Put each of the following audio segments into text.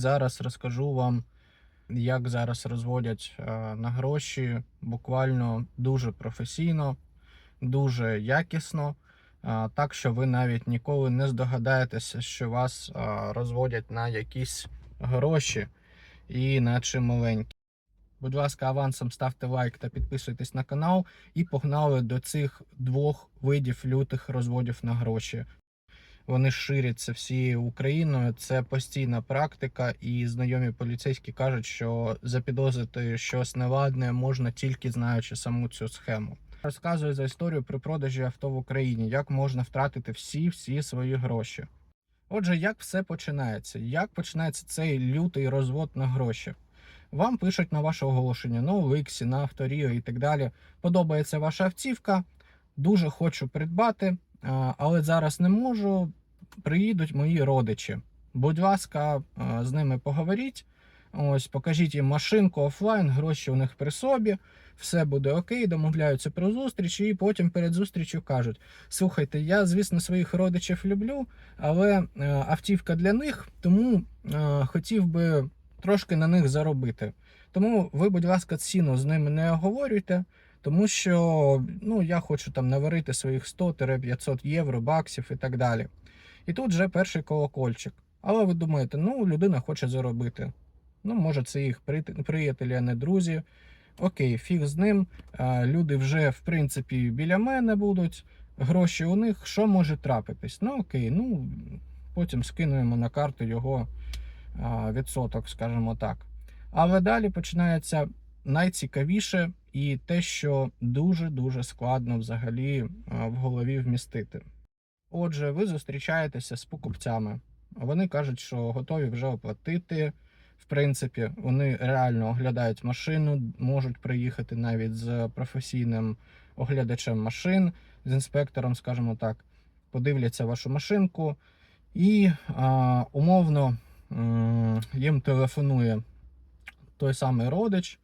Зараз розкажу вам, як зараз розводять е, на гроші буквально дуже професійно, дуже якісно, е, так що ви навіть ніколи не здогадаєтеся, що вас е, розводять на якісь гроші і наче маленькі. Будь ласка, авансом ставте лайк та підписуйтесь на канал. І погнали до цих двох видів лютих розводів на гроші. Вони ширяться всією Україною. Це постійна практика, і знайомі поліцейські кажуть, що запідозрити щось неладне можна тільки знаючи саму цю схему. Розказую за історію при продажі авто в Україні, як можна втратити всі всі свої гроші. Отже, як все починається? Як починається цей лютий розвод на гроші? Вам пишуть на ваше оголошення на Оликсі, на Авторіо і так далі. Подобається ваша автівка, дуже хочу придбати, але зараз не можу. Приїдуть мої родичі. Будь ласка, з ними поговоріть. Ось, покажіть їм машинку офлайн, гроші у них при собі, все буде окей, домовляються про зустріч, і потім перед зустрічю кажуть: слухайте, я, звісно, своїх родичів люблю, але е, автівка для них, тому е, хотів би трошки на них заробити. Тому ви, будь ласка, ціну з ними не оговорюйте, тому що ну, я хочу там наварити своїх 100-500 євро, баксів і так далі. І тут вже перший колокольчик. Але ви думаєте, ну, людина хоче заробити. Ну, може, це їх приятелі, а не друзі. Окей, фіг з ним. Люди вже, в принципі, біля мене будуть. Гроші у них, що може трапитись? Ну, окей, ну потім скинуємо на карту його відсоток, скажімо так. Але далі починається найцікавіше і те, що дуже-дуже складно взагалі в голові вмістити. Отже, ви зустрічаєтеся з покупцями. Вони кажуть, що готові вже оплатити. В принципі, вони реально оглядають машину, можуть приїхати навіть з професійним оглядачем машин, з інспектором, скажімо так, подивляться вашу машинку, і а, умовно їм телефонує той самий родич.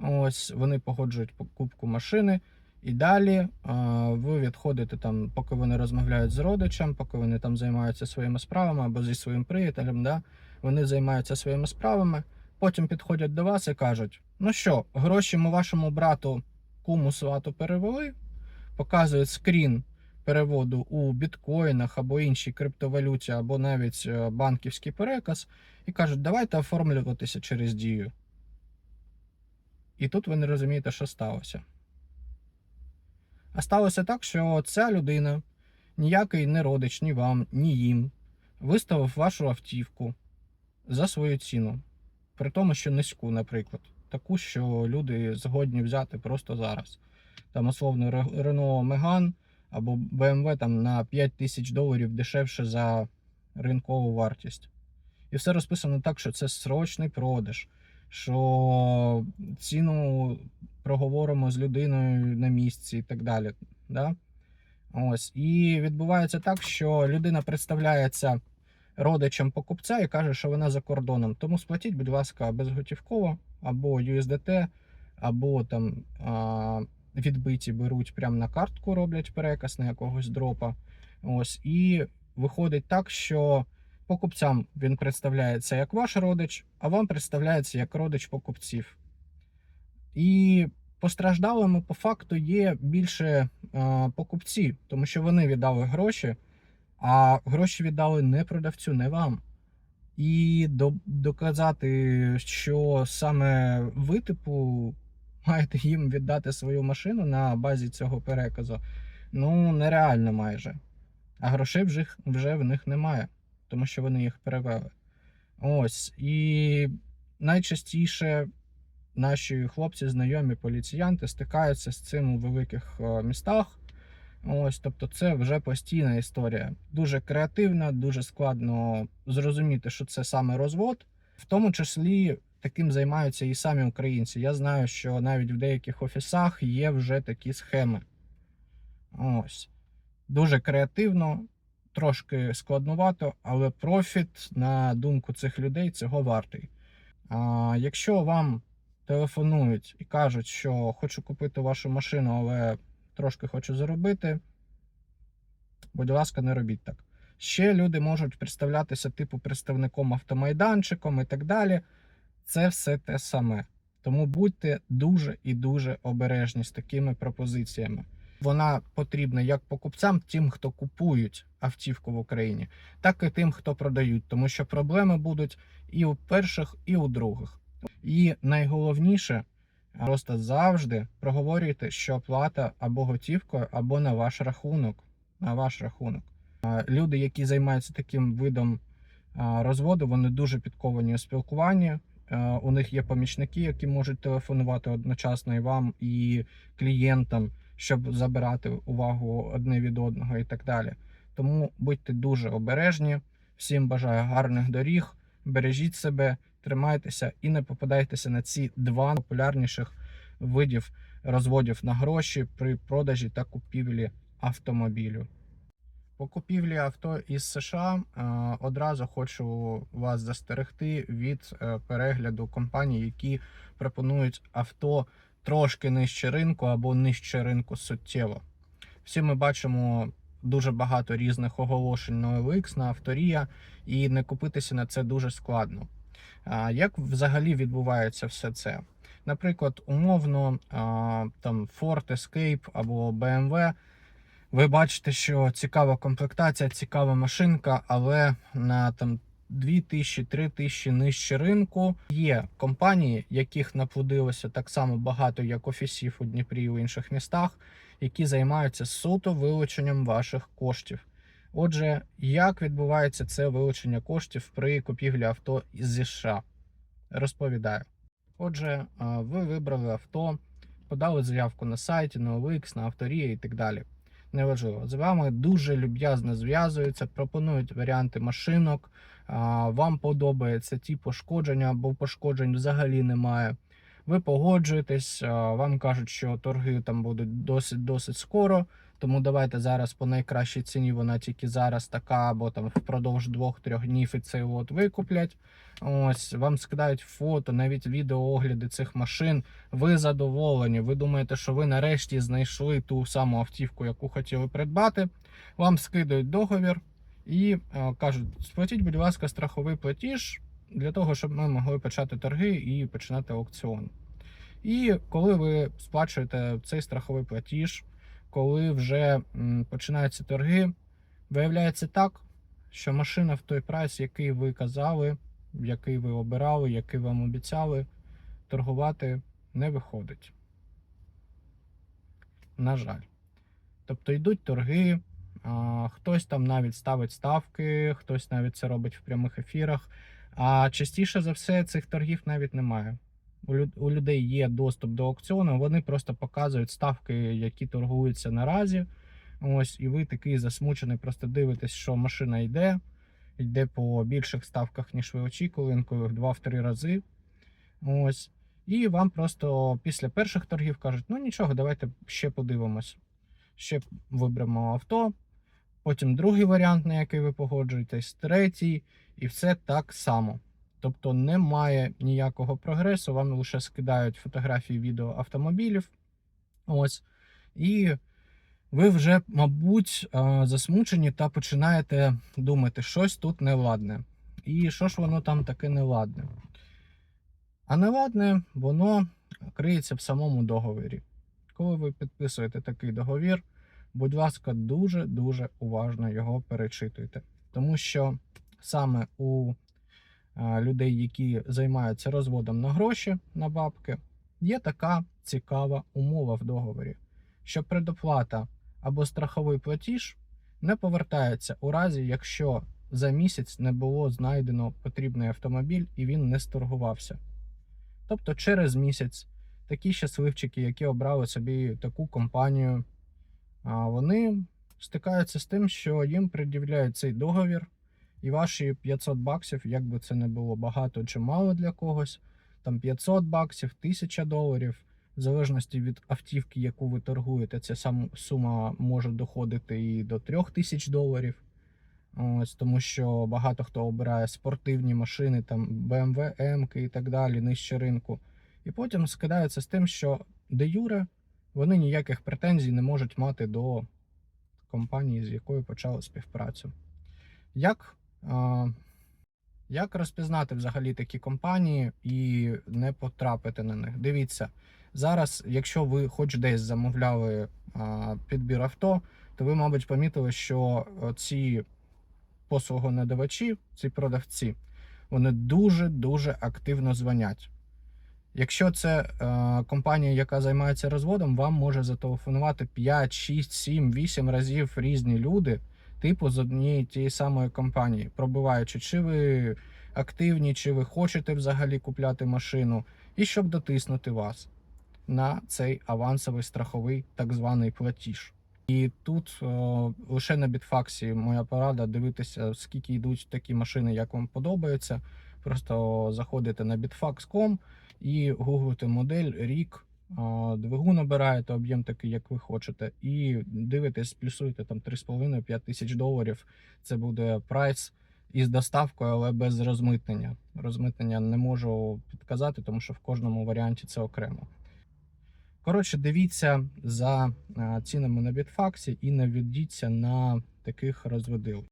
Ось вони погоджують покупку машини. І далі а, ви відходите там, поки вони розмовляють з родичем, поки вони там займаються своїми справами або зі своїм приятелем. Да? Вони займаються своїми справами. Потім підходять до вас і кажуть: ну що, гроші ми вашому брату куму свату перевели, показують скрін переводу у біткоїнах або іншій криптовалюті, або навіть е, банківський переказ, і кажуть, давайте оформлюватися через дію. І тут ви не розумієте, що сталося. А сталося так, що ця людина, ніякий не родич, ні вам, ні їм, виставив вашу автівку за свою ціну. При тому, що низьку, наприклад, таку, що люди згодні взяти просто зараз. Там, условно, Renault Megane або BMW там на 5 тисяч доларів дешевше за ринкову вартість. І все розписано так, що це срочний продаж, що ціну проговоримо з людиною на місці і так далі. Да? Ось. І відбувається так, що людина представляється родичем покупця і каже, що вона за кордоном. Тому сплатіть, будь ласка, безготівково, або USDT, або там а, відбиті беруть прямо на картку, роблять переказ на якогось дропа. Ось. І виходить так, що покупцям він представляється як ваш родич, а вам представляється як родич покупців. І постраждалими по факту є більше е, покупці, тому що вони віддали гроші, а гроші віддали не продавцю, не вам. І до, доказати, що саме ви, типу, маєте їм віддати свою машину на базі цього переказу, ну, нереально майже. А грошей вже, вже в них немає, тому що вони їх перевели. Ось. І найчастіше наші хлопці, знайомі поліціянти стикаються з цим у великих е, містах. Ось, тобто, це вже постійна історія. Дуже креативна, дуже складно зрозуміти, що це саме розвод. В тому числі таким займаються і самі українці. Я знаю, що навіть в деяких офісах є вже такі схеми. Ось. Дуже креативно, трошки складнувато, але профіт, на думку цих людей, цього вартий. А, якщо вам телефонують і кажуть, що хочу купити вашу машину, але трошки хочу заробити, будь ласка, не робіть так. Ще люди можуть представлятися типу представником автомайданчиком і так далі. Це все те саме. Тому будьте дуже і дуже обережні з такими пропозиціями. Вона потрібна як покупцям, тим, хто купують автівку в Україні, так і тим, хто продають, тому що проблеми будуть і у перших, і у других. І найголовніше просто завжди проговорюйте, що оплата або готівкою, або на ваш рахунок. На ваш рахунок. Люди, які займаються таким видом розводу, вони дуже підковані у спілкуванні. У них є помічники, які можуть телефонувати одночасно і вам, і клієнтам, щоб забирати увагу одне від одного і так далі. Тому будьте дуже обережні. Всім бажаю гарних доріг, бережіть себе, тримайтеся і не попадайтеся на ці два популярніших видів розводів на гроші при продажі та купівлі автомобілю. По купівлі авто із США е, одразу хочу вас застерегти від е, перегляду компаній, які пропонують авто трошки нижче ринку або нижче ринку суттєво. Всі ми бачимо дуже багато різних оголошень на OLX, на авторія, і не купитися на це дуже складно. Як взагалі відбувається все це? Наприклад, умовно там Ford Escape або BMW. Ви бачите, що цікава комплектація, цікава машинка, але на там 2000-3000 тисячі нижче ринку є компанії, яких наплодилося так само багато, як офісів у Дніпрі і в інших містах, які займаються суто вилученням ваших коштів. Отже, як відбувається це вилучення коштів при купівлі авто із США? Розповідаю. Отже, ви вибрали авто, подали заявку на сайті, на OLX, на авторія і так далі. Неважливо, з вами дуже люб'язно зв'язуються, пропонують варіанти машинок. Вам подобається ті пошкодження, або пошкоджень взагалі немає. Ви погоджуєтесь, вам кажуть, що торги там будуть досить досить скоро. Тому давайте зараз по найкращій ціні вона тільки зараз така, або там впродовж двох-трьох днів і цей лот викуплять. Ось вам скидають фото, навіть відеоогляди цих машин. Ви задоволені. Ви думаєте, що ви нарешті знайшли ту саму автівку, яку хотіли придбати. Вам скидають договір і е, кажуть: сплатіть, будь ласка, страховий платіж для того, щоб ми могли почати торги і починати аукціон. І коли ви сплачуєте цей страховий платіж, коли вже починаються торги, виявляється так, що машина в той прайс, який ви казали, який ви обирали, який вам обіцяли, торгувати не виходить. На жаль. Тобто йдуть торги, хтось там навіть ставить ставки, хтось навіть це робить в прямих ефірах. А частіше за все цих торгів навіть немає. У людей є доступ до аукціону, вони просто показують ставки, які торгуються наразі. Ось, і ви такий засмучений, просто дивитесь, що машина йде, йде по більших ставках, ніж ви очікували, інколи в 2-3 рази. Ось. І вам просто після перших торгів кажуть: ну нічого, давайте ще подивимось. Ще виберемо авто, потім другий варіант, на який ви погоджуєтесь, третій, і все так само. Тобто немає ніякого прогресу, вам лише скидають фотографії відео автомобілів. Ось. І ви вже, мабуть, е, засмучені та починаєте думати, щось тут неладне. І що ж воно там таке неладне? А неладне, воно криється в самому договорі. Коли ви підписуєте такий договір, будь ласка, дуже-дуже уважно його перечитуйте. Тому що саме у людей, які займаються розводом на гроші на бабки, є така цікава умова в договорі, що предоплата або страховий платіж не повертається у разі, якщо за місяць не було знайдено потрібний автомобіль і він не сторгувався. Тобто через місяць такі щасливчики, які обрали собі таку компанію, вони стикаються з тим, що їм пред'являють цей договір, і ваші 500 баксів, як би це не було багато чи мало для когось, там 500 баксів, 1000 доларів, в залежності від автівки, яку ви торгуєте, ця сам сума може доходити і до 3000 доларів. Ось, тому що багато хто обирає спортивні машини, там BMW, M і так далі, нижче ринку. І потім скидається з тим, що де юре вони ніяких претензій не можуть мати до компанії, з якою почали співпрацю. Як, як розпізнати взагалі такі компанії і не потрапити на них? Дивіться, зараз, якщо ви хоч десь замовляли підбір авто, то ви, мабуть, помітили, що ці послугонадавачі, ці продавці, вони дуже-дуже активно дзвонять. Якщо це е, компанія, яка займається розводом, вам може зателефонувати 5, 6, 7, 8 разів різні люди, типу з однієї тієї самої компанії, пробиваючи, чи ви активні, чи ви хочете взагалі купляти машину, і щоб дотиснути вас на цей авансовий страховий так званий платіж. І тут о, лише на бітфаксі моя порада дивитися, скільки йдуть такі машини, як вам подобається. Просто заходите на bitfax.com і гуглите модель, рік, а, двигун обираєте, об'єм такий, як ви хочете, і дивитесь, плюсуєте там 3,5-5 тисяч доларів. Це буде прайс із доставкою, але без розмитнення. Розмитнення не можу підказати, тому що в кожному варіанті це окремо. Коротше, дивіться за цінами на бітфаксі і не ведіться на таких розводил.